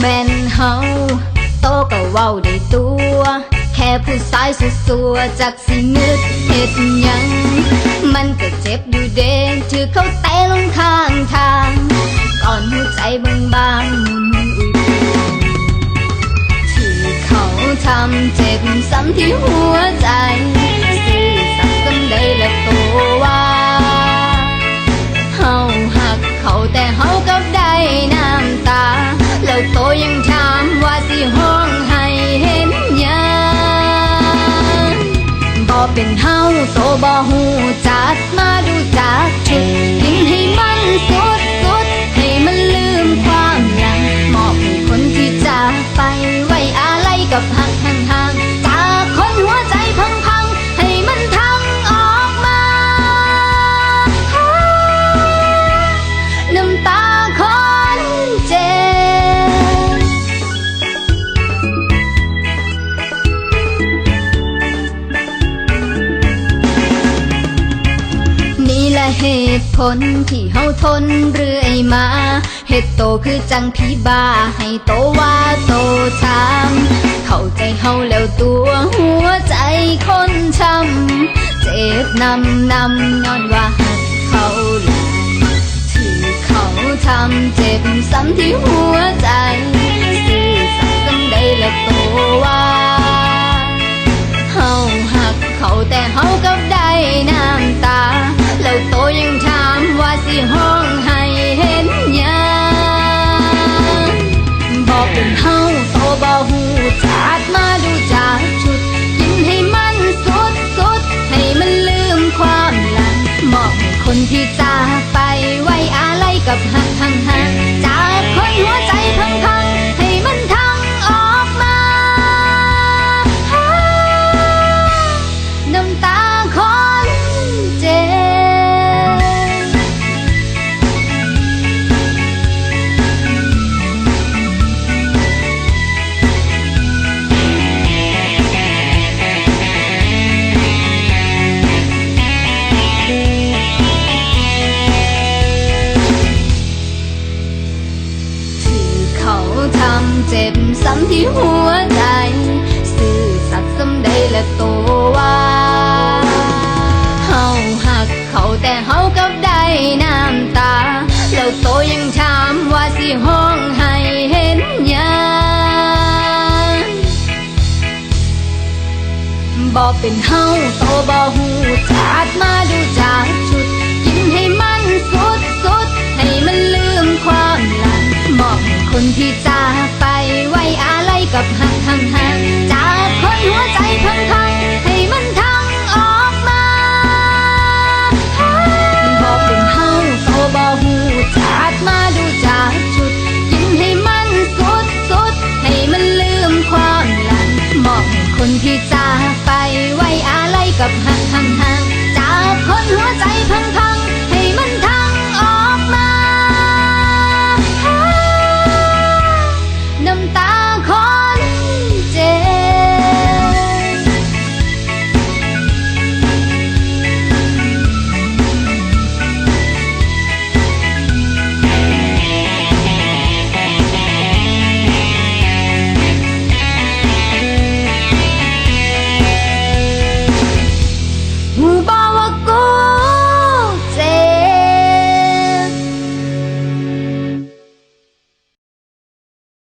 แม่นเฮาโตก็เว้าได้ตัว แค่ผู้ชายสัวๆจักสิงึดเฮ็ดหยัง มันก็เจ็บอยู่เด้ถือเขาเตะลงข้างทาง ก่อนหัวใจบางๆมุนอุ่ยที่เขาทำเจ็บซ้ำที่หัวใจ เป็นเฮาโซบ่หูจ เหตุผลที่เฮาทนเรื่อยมาเหตุโตคือจังพี่บาให้โตว่าโตทำเข้าใจเฮาแล้วตัวหัวใจคนช้ำเจ็บนำนำย้อนว่าหักเขาหลายที่เขาทำเจ็บซ้ำที่หัวใจ กับหักห่า เจ็บซ้ำที่หัวใจ ซื่อสัตย์สำใดและตัวว่าเฮาหักเขาแต่เฮากับได้น้ำตา แล้วโตยังถามว่าสิห้องให้เห็นยังบอกเป็นเฮาโตบ่หูจักมาดูจากชุด กไปไว้อาลัยกับหักห่างห่างๆจากคนหัวใจ